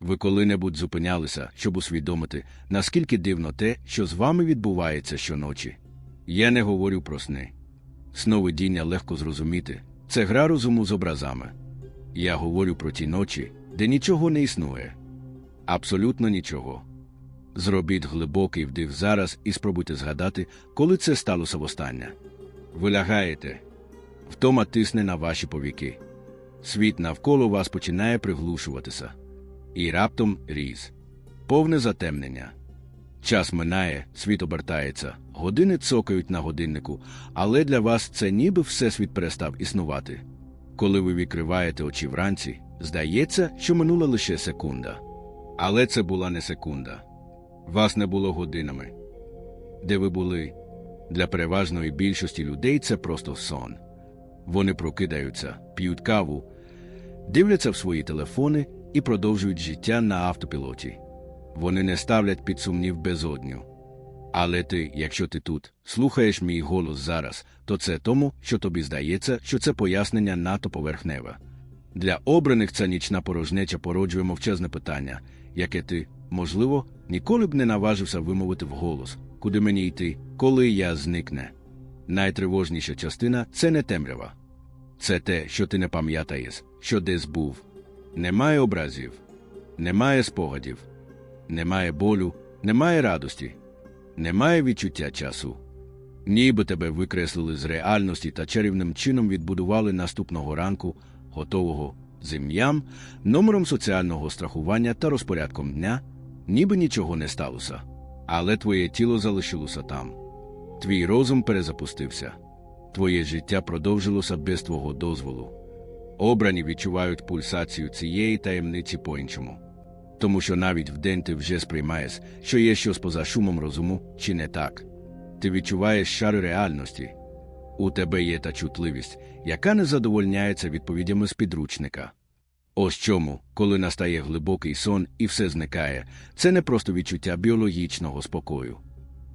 Ви коли-небудь зупинялися, щоб усвідомити, наскільки дивно те, що з вами відбувається щоночі. Я не говорю про сни. Сновидіння легко зрозуміти це гра розуму з образами. Я говорю про ті ночі, де нічого не існує. Абсолютно нічого. Зробіть глибокий вдих зараз і спробуйте згадати, коли це сталося востаннє. Ви лягаєте, втома тисне на ваші повіки. Світ навколо вас починає приглушуватися. І раптом різ. Повне затемнення. Час минає, світ обертається, години цокають на годиннику, але для вас це ніби всесвіт перестав існувати. Коли ви відкриваєте очі вранці, здається, що минула лише секунда. Але це була не секунда. Вас не було годинами. Де ви були? Для переважної більшості людей це просто сон. Вони прокидаються, п'ють каву, дивляться в свої телефони і продовжують життя на автопілоті. Вони не ставлять під сумнів безодню. Але ти, якщо ти тут, слухаєш мій голос зараз, то це тому, що тобі здається, що це пояснення надто поверхневе. Для обраних ця нічна порожнеча породжує мовчазне питання, яке ти, можливо, ніколи б не наважився вимовити вголос, куди мені йти, коли я зникне. Найтривожніша частина це не темрява. Це те, що ти не пам'ятаєш, що десь був. Немає образів, немає спогадів, немає болю, немає радості, немає відчуття часу. Ніби тебе викреслили з реальності та чарівним чином відбудували наступного ранку, готового з ім'ям, номером соціального страхування та розпорядком дня, ніби нічого не сталося. Але твоє тіло залишилося там. Твій розум перезапустився. Твоє життя продовжилося без твого дозволу. Обрані відчувають пульсацію цієї таємниці по-іншому. Тому що навіть вдень ти вже сприймаєш, що є щось поза шумом розуму, чи не так. Ти відчуваєш шари реальності. У тебе є та чутливість, яка не задовольняється відповідями з підручника. Ось чому, коли настає глибокий сон і все зникає, це не просто відчуття біологічного спокою.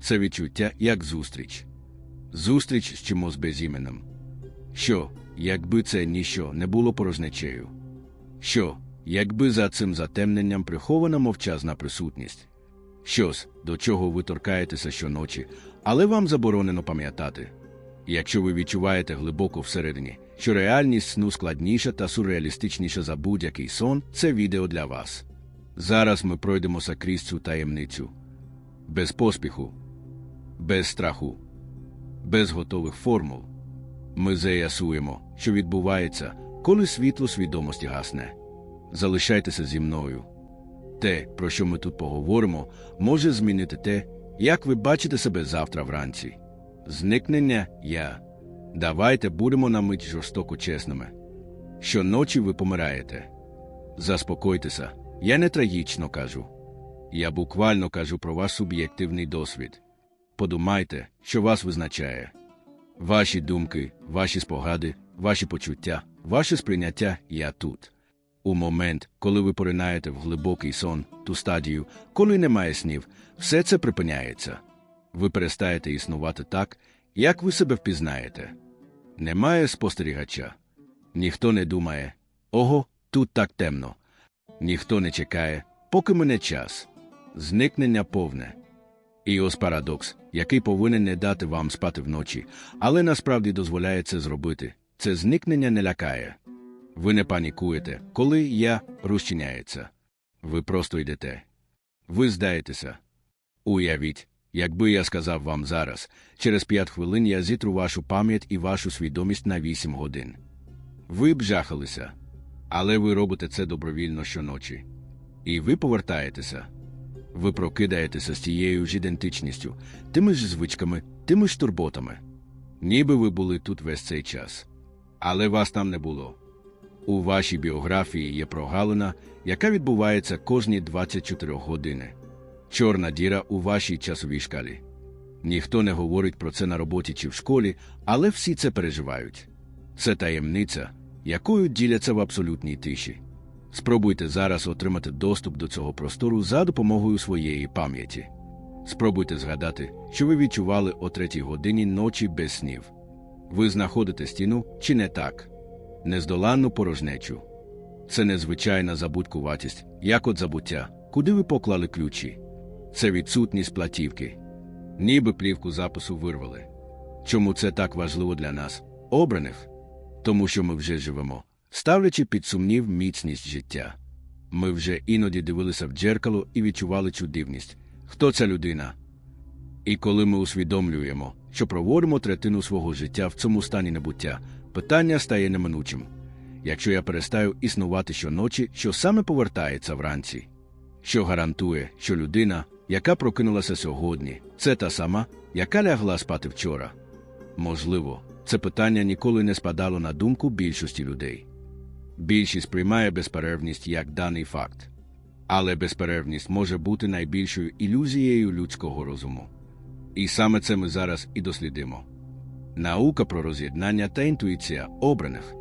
Це відчуття як зустріч. Зустріч з чимось безіменним. Що, якби це ніщо не було порожнечею? Що, якби за цим затемненням прихована мовчазна присутність? Щось, до чого ви торкаєтеся щоночі, але вам заборонено пам'ятати. Якщо ви відчуваєте глибоко всередині, що реальність сну складніша та сюрреалістичніша за будь-який сон, це відео для вас. Зараз ми пройдемося крізь цю таємницю. Без поспіху, без страху, без готових формул. Ми заясуємо, що відбувається, коли світло свідомості гасне. Залишайтеся зі мною. Те, про що ми тут поговоримо, може змінити те, як ви бачите себе завтра вранці. Зникнення я. Давайте будемо на мить жорстоко чесними. Щоночі ви помираєте. Заспокойтеся, я не трагічно кажу. Я буквально кажу про ваш суб'єктивний досвід. Подумайте, що вас визначає. Ваші думки, ваші спогади, ваші почуття, ваше сприйняття я тут. У момент, коли ви поринаєте в глибокий сон, ту стадію, коли немає снів, все це припиняється. Ви перестаєте існувати так, як ви себе впізнаєте. Немає спостерігача. Ніхто не думає ого, тут так темно. Ніхто не чекає, поки мене час. Зникнення повне. І ось парадокс, який повинен не дати вам спати вночі, але насправді дозволяє це зробити. Це зникнення не лякає. Ви не панікуєте, коли я розчиняється. Ви просто йдете. Ви здаєтеся. Уявіть, якби я сказав вам зараз, через п'ять хвилин я зітру вашу пам'ять і вашу свідомість на вісім годин. Ви б жахалися. Але ви робите це добровільно щоночі. І ви повертаєтеся. Ви прокидаєтеся з тією ж ідентичністю, тими ж звичками, тими ж турботами. Ніби ви були тут весь цей час. Але вас там не було. У вашій біографії є прогалина, яка відбувається кожні 24 години. Чорна діра у вашій часовій шкалі. Ніхто не говорить про це на роботі чи в школі, але всі це переживають. Це таємниця, якою діляться в абсолютній тиші. Спробуйте зараз отримати доступ до цього простору за допомогою своєї пам'яті. Спробуйте згадати, що ви відчували о третій годині ночі без снів. Ви знаходите стіну чи не так? Нездоланну порожнечу. Це незвичайна забудькуватість, як от забуття, куди ви поклали ключі. Це відсутність платівки. Ніби плівку запису вирвали. Чому це так важливо для нас, обраних? Тому що ми вже живемо, ставлячи під сумнів міцність життя. Ми вже іноді дивилися в дзеркало і відчували цю дивність. Хто ця людина? І коли ми усвідомлюємо, що проводимо третину свого життя в цьому стані небуття, питання стає неминучим. Якщо я перестаю існувати щоночі, що саме повертається вранці, що гарантує, що людина, яка прокинулася сьогодні, це та сама, яка лягла спати вчора. Можливо, це питання ніколи не спадало на думку більшості людей. Більшість приймає безперервність як даний факт. Але безперервність може бути найбільшою ілюзією людського розуму. І саме це ми зараз і дослідимо. Наука про роз'єднання та інтуїція обраних.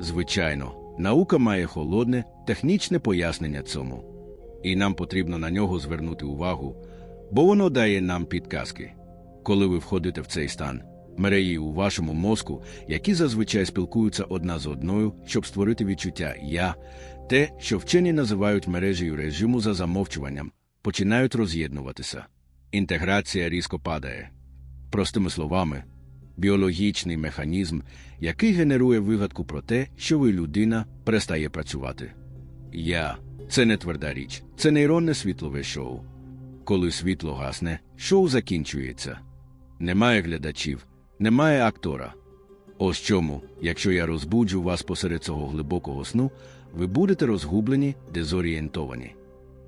Звичайно, наука має холодне, технічне пояснення цьому, і нам потрібно на нього звернути увагу, бо воно дає нам підказки. Коли ви входите в цей стан, мереї у вашому мозку, які зазвичай спілкуються одна з одною, щоб створити відчуття я, те, що вчені називають мережею режиму за замовчуванням, починають роз'єднуватися. Інтеграція різко падає. Простими словами, біологічний механізм, який генерує вигадку про те, що ви людина перестає працювати. Я це не тверда річ, це нейронне світлове шоу. Коли світло гасне, шоу закінчується. Немає глядачів, немає актора. Ось чому, якщо я розбуджу вас посеред цього глибокого сну, ви будете розгублені, дезорієнтовані.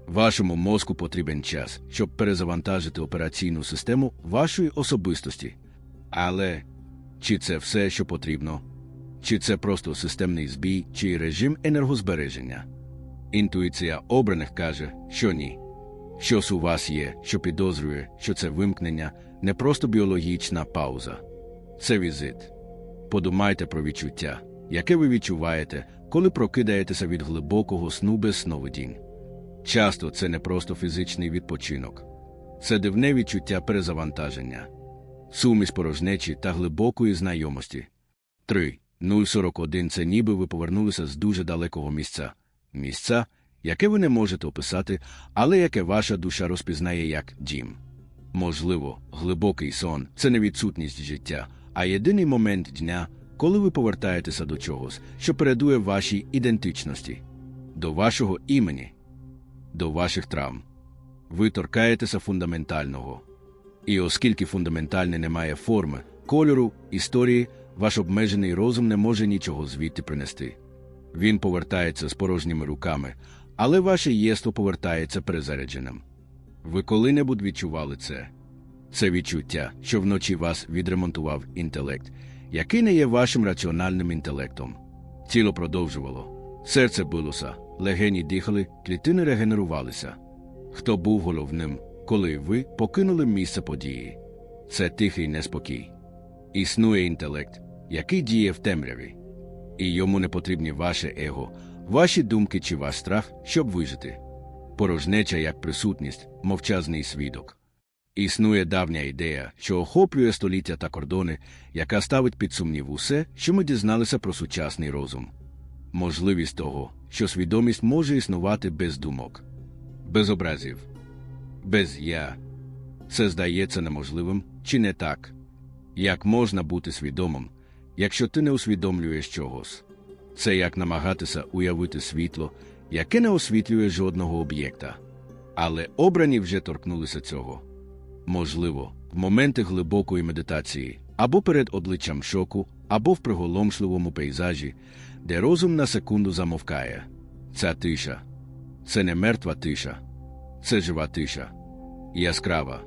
Вашому мозку потрібен час, щоб перезавантажити операційну систему вашої особистості. Але чи це все, що потрібно? Чи це просто системний збій, чи режим енергозбереження? Інтуїція обраних каже, що ні. Щось у вас є, що підозрює, що це вимкнення не просто біологічна пауза, це візит. Подумайте про відчуття, яке ви відчуваєте, коли прокидаєтеся від глибокого сну без сновидінь. Часто це не просто фізичний відпочинок, це дивне відчуття перезавантаження, суміш порожнечі та глибокої знайомості. 3. 041 це ніби ви повернулися з дуже далекого місця, місця, яке ви не можете описати, але яке ваша душа розпізнає як дім. Можливо, глибокий сон це не відсутність життя, а єдиний момент дня, коли ви повертаєтеся до чогось, що передує вашій ідентичності, до вашого імені, до ваших травм. Ви торкаєтеся фундаментального. І оскільки фундаментальне не має форми, кольору, історії, ваш обмежений розум не може нічого звідти принести. Він повертається з порожніми руками, але ваше єство повертається перезарядженим. Ви коли-небудь відчували це? Це відчуття, що вночі вас відремонтував інтелект, який не є вашим раціональним інтелектом. Тіло продовжувало, серце билося, легені дихали, клітини регенерувалися. Хто був головним, коли ви покинули місце події? Це тихий неспокій. Існує інтелект, який діє в темряві, і йому не потрібні ваше его, ваші думки чи ваш страх, щоб вижити. Порожнеча як присутність, мовчазний свідок. Існує давня ідея, що охоплює століття та кордони, яка ставить під сумнів усе, що ми дізналися про сучасний розум. Можливість того, що свідомість може існувати без думок, без образів, без я. Це здається неможливим чи не так? Як можна бути свідомим, якщо ти не усвідомлюєш чогось? Це як намагатися уявити світло, яке не освітлює жодного об'єкта. Але обрані вже торкнулися цього. Можливо, в моменти глибокої медитації, або перед обличчям шоку, або в приголомшливому пейзажі, де розум на секунду замовкає. Ця тиша це не мертва тиша, це жива тиша, яскрава.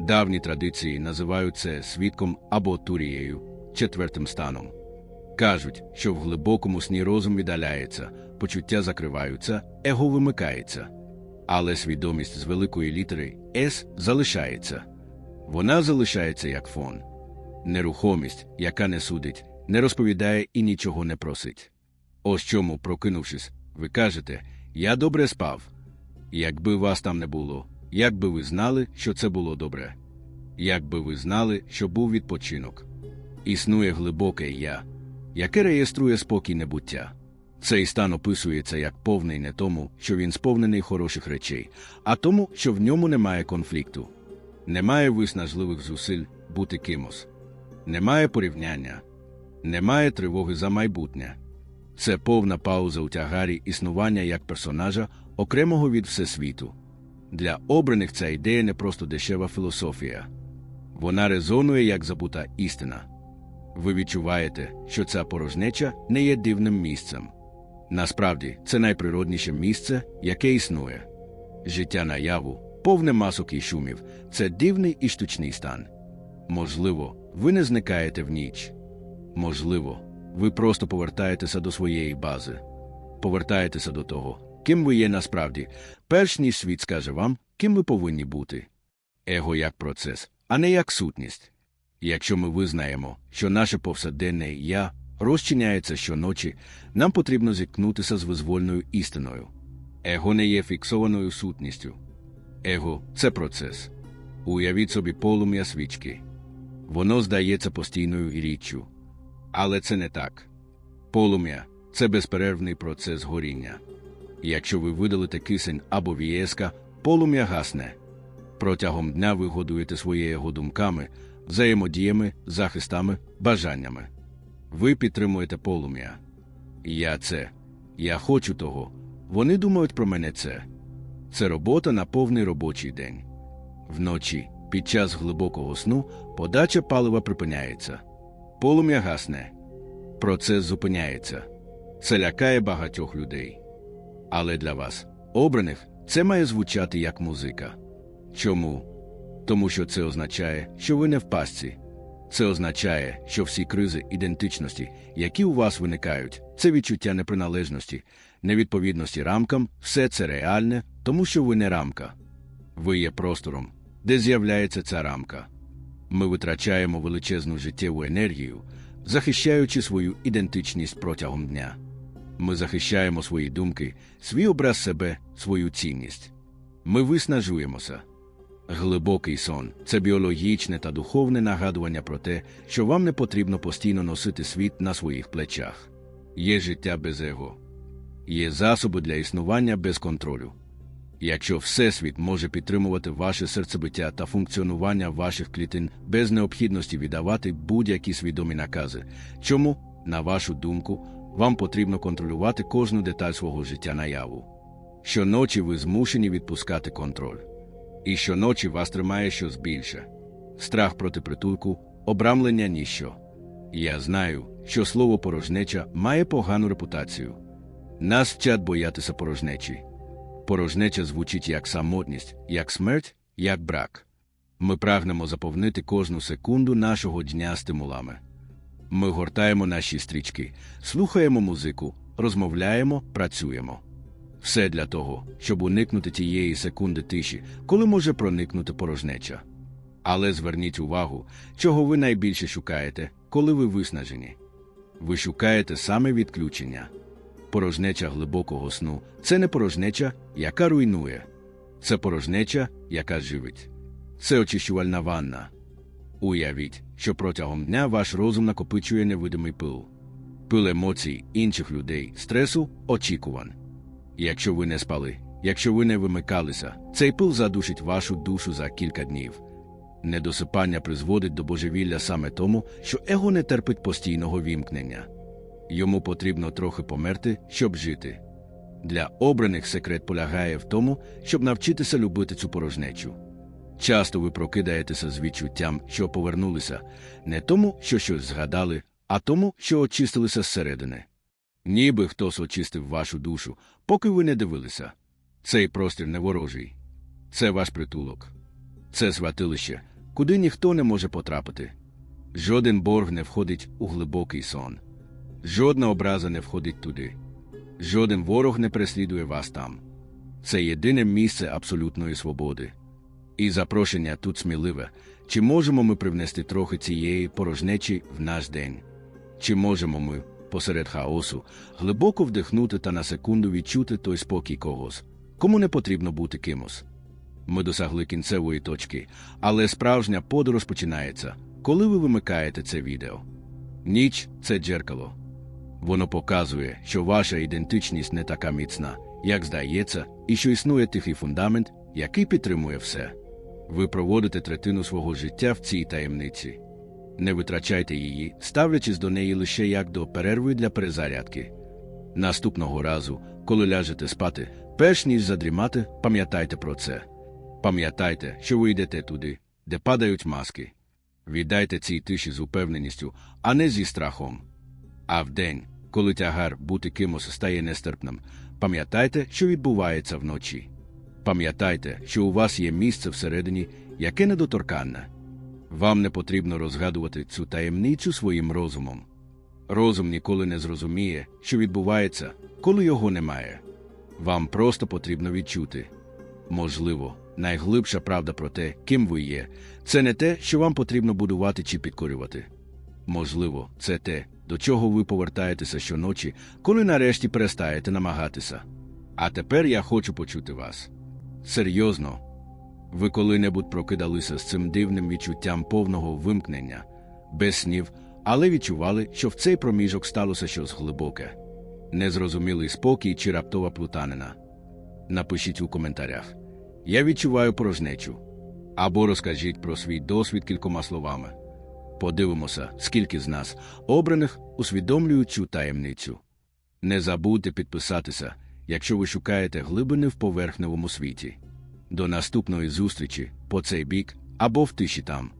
Давні традиції називають це свідком або турією, четвертим станом. Кажуть, що в глибокому сні розум віддаляється, почуття закриваються, его вимикається. Але свідомість з великої літери С залишається. Вона залишається як фон. Нерухомість, яка не судить, не розповідає і нічого не просить. Ось чому, прокинувшись, ви кажете Я добре спав. Якби вас там не було, як би ви знали, що це було добре? Якби ви знали, що був відпочинок. Існує глибоке я, яке реєструє спокійне буття. Цей стан описується як повний не тому, що він сповнений хороших речей, а тому, що в ньому немає конфлікту. Немає виснажливих зусиль бути кимось, немає порівняння, немає тривоги за майбутнє. Це повна пауза у тягарі існування як персонажа, окремого від всесвіту. Для обраних ця ідея не просто дешева філософія. Вона резонує як забута істина. Ви відчуваєте, що ця порожнеча не є дивним місцем. Насправді, це найприродніше місце, яке існує. Життя наяву, повне масок і шумів це дивний і штучний стан. Можливо, ви не зникаєте в ніч. Можливо, ви просто повертаєтеся до своєї бази, повертаєтеся до того, ким ви є насправді, перш ніж світ скаже вам, ким ви повинні бути. Его як процес, а не як сутність. Якщо ми визнаємо, що наше повсякденне я розчиняється щоночі, нам потрібно зіткнутися з визвольною істиною. Его не є фіксованою сутністю. Его це процес. Уявіть собі полум'я свічки. Воно здається постійною річчю. Але це не так. Полум'я це безперервний процес горіння. Якщо ви видалите кисень або вієска, полум'я гасне. Протягом дня ви годуєте своє его думками, взаємодіями, захистами, бажаннями. Ви підтримуєте полум'я. Я це, я хочу того. Вони думають про мене це. Це робота на повний робочий день. Вночі, під час глибокого сну, подача палива припиняється. Полум'я гасне. Процес зупиняється. Це лякає багатьох людей. Але для вас, обраних, це має звучати як музика. Чому? Тому що це означає, що ви не в пастці. Це означає, що всі кризи ідентичності, які у вас виникають, це відчуття неприналежності, невідповідності рамкам, все це реальне, тому що ви не рамка. Ви є простором, де з'являється ця рамка. Ми витрачаємо величезну життєву енергію, захищаючи свою ідентичність протягом дня. Ми захищаємо свої думки, свій образ себе, свою цінність. Ми виснажуємося. Глибокий сон це біологічне та духовне нагадування про те, що вам не потрібно постійно носити світ на своїх плечах. Є життя без его, є засоби для існування без контролю. Якщо Всесвіт може підтримувати ваше серцебиття та функціонування ваших клітин без необхідності віддавати будь-які свідомі накази, чому, на вашу думку, вам потрібно контролювати кожну деталь свого життя наяву? Щоночі ви змушені відпускати контроль. І щоночі вас тримає щось більше. Страх проти притулку, обрамлення ніщо. Я знаю, що слово порожнеча має погану репутацію. Нас вчать боятися порожнечі. Порожнеча звучить як самотність, як смерть, як брак. Ми прагнемо заповнити кожну секунду нашого дня стимулами. Ми гортаємо наші стрічки, слухаємо музику, розмовляємо, працюємо. Все для того, щоб уникнути тієї секунди тиші, коли може проникнути порожнеча. Але зверніть увагу, чого ви найбільше шукаєте, коли ви виснажені. Ви шукаєте саме відключення. Порожнеча глибокого сну це не порожнеча, яка руйнує, це порожнеча, яка живить. Це очищувальна ванна. Уявіть, що протягом дня ваш розум накопичує невидимий пил, пил емоцій інших людей, стресу, очікувань. Якщо ви не спали, якщо ви не вимикалися, цей пил задушить вашу душу за кілька днів. Недосипання призводить до божевілля саме тому, що его не терпить постійного вімкнення. Йому потрібно трохи померти, щоб жити. Для обраних секрет полягає в тому, щоб навчитися любити цю порожнечу. Часто ви прокидаєтеся з відчуттям, що повернулися, не тому, що щось згадали, а тому, що очистилися зсередини. Ніби хтось очистив вашу душу, поки ви не дивилися. Цей простір не ворожий. Це ваш притулок. Це святилище, куди ніхто не може потрапити. Жоден борг не входить у глибокий сон. Жодна образа не входить туди. Жоден ворог не переслідує вас там. Це єдине місце абсолютної свободи. І запрошення тут сміливе. Чи можемо ми привнести трохи цієї порожнечі в наш день? Чи можемо ми, посеред хаосу, глибоко вдихнути та на секунду відчути той спокій когось, кому не потрібно бути кимось? Ми досягли кінцевої точки, але справжня подорож починається, коли ви вимикаєте це відео. Ніч це джеркало. Воно показує, що ваша ідентичність не така міцна, як здається, і що існує тихий фундамент, який підтримує все. Ви проводите третину свого життя в цій таємниці. Не витрачайте її, ставлячись до неї лише як до перерви для перезарядки. Наступного разу, коли ляжете спати, перш ніж задрімати, пам'ятайте про це. Пам'ятайте, що ви йдете туди, де падають маски. Віддайте цій тиші з упевненістю, а не зі страхом. А вдень, коли тягар бути кимось стає нестерпним, пам'ятайте, що відбувається вночі. Пам'ятайте, що у вас є місце всередині, яке недоторканне. Вам не потрібно розгадувати цю таємницю своїм розумом. Розум ніколи не зрозуміє, що відбувається, коли його немає. Вам просто потрібно відчути. Можливо, найглибша правда про те, ким ви є, це не те, що вам потрібно будувати чи підкорювати. Можливо, це те, до чого ви повертаєтеся щоночі, коли нарешті перестаєте намагатися. А тепер я хочу почути вас. Серйозно, ви коли-небудь прокидалися з цим дивним відчуттям повного вимкнення, без снів, але відчували, що в цей проміжок сталося щось глибоке, незрозумілий спокій чи раптова плутанина. Напишіть у коментарях. Я відчуваю порожнечу. Або розкажіть про свій досвід кількома словами. Подивимося, скільки з нас, обраних, усвідомлюють цю таємницю. Не забудьте підписатися, якщо ви шукаєте глибини в поверхневому світі. До наступної зустрічі по цей бік або в тиші там.